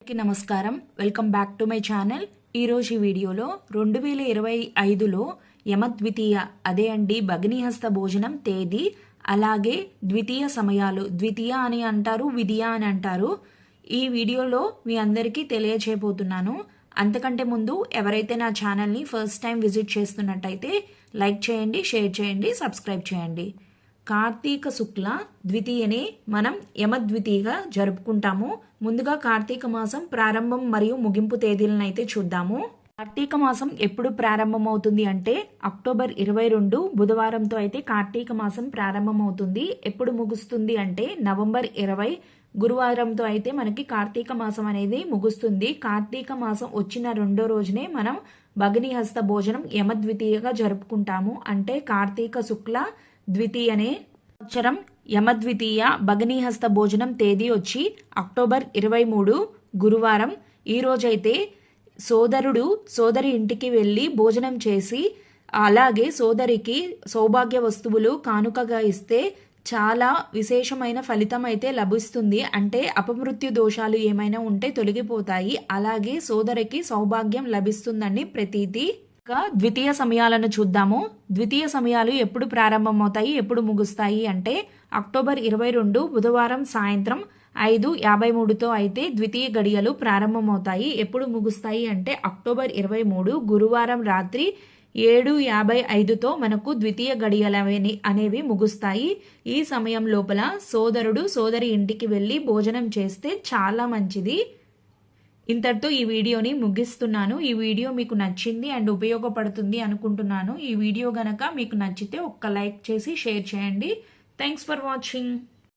అందరికీ నమస్కారం. Welcome back to my channel. ఈరోజు ఈ వీడియోలో రెండు వేల ఇరవై ఐదులో యమద్వితీయ అదే అండి భగ్నిహస్త భోజనం తేదీ అలాగే ద్వితీయ సమయాలు. ద్వితీయ అని అంటారు విధియ అని అంటారు. ఈ వీడియోలో మీ అందరికీ తెలియచేయబోతున్నాను. అంతకంటే ముందు ఎవరైతే నా ఛానల్ని ఫస్ట్ టైం విజిట్ చేస్తున్నట్టయితే లైక్ చేయండి షేర్ చేయండి సబ్స్క్రైబ్ చేయండి. కార్తీక శుక్ల ద్వితీయని మనం యమద్వితీయగా జరుపుకుంటాము. ముందుగా కార్తీక మాసం ప్రారంభం మరియు ముగింపు తేదీలను అయితే చూద్దాము. కార్తీక మాసం ఎప్పుడు ప్రారంభమవుతుంది అంటే అక్టోబర్ ఇరవై రెండు బుధవారంతో అయితే కార్తీక మాసం ప్రారంభమవుతుంది. ఎప్పుడు ముగుస్తుంది అంటే నవంబర్ ఇరవై గురువారంతో అయితే మనకి కార్తీక మాసం అనేది ముగుస్తుంది. కార్తీక మాసం వచ్చిన రెండో రోజునే మనం భగినిహస్త భోజనం యమద్వితీయగా జరుపుకుంటాము. అంటే కార్తీక శుక్ల ద్వితీయనే సంవత్సరం యమద్వితీయ భగనీహస్త భోజనం తేదీ వచ్చి అక్టోబర్ ఇరవై మూడు గురువారం. ఈరోజైతే సోదరుడు సోదరి ఇంటికి వెళ్ళి భోజనం చేసి అలాగే సోదరికి సౌభాగ్య వస్తువులు కానుకగా ఇస్తే చాలా విశేషమైన ఫలితం అయితే లభిస్తుంది. అంటే అపమృత్యు దోషాలు ఏమైనా ఉంటే తొలగిపోతాయి. అలాగే సోదరికి సౌభాగ్యం లభిస్తుందని ప్రతీతి. ద్వితీయ సమయాలను చూద్దాము. ద్వితీయ సమయాలు ఎప్పుడు ప్రారంభమవుతాయి ఎప్పుడు ముగుస్తాయి అంటే అక్టోబర్ ఇరవై రెండు బుధవారం సాయంత్రం ఐదు యాభై మూడుతో అయితే ద్వితీయ గడియలు ప్రారంభమవుతాయి. ఎప్పుడు ముగుస్తాయి అంటే అక్టోబర్ ఇరవై మూడు గురువారం రాత్రి ఏడు యాభై ఐదుతో మనకు ద్వితీయ గడియలు అనేవి ముగుస్తాయి. ఈ సమయం లోపల సోదరుడు సోదరి ఇంటికి వెళ్ళి భోజనం చేస్తే చాలా మంచిది. ఇంతటితో ఈ వీడియోని ముగిస్తున్నాను. ఈ వీడియో మీకు నచ్చింది అండ్ ఉపయోగపడుతుంది అనుకుంటున్నాను. ఈ వీడియో గనక మీకు నచ్చితే ఒక్క లైక్ చేసి షేర్ చేయండి. Thanks for watching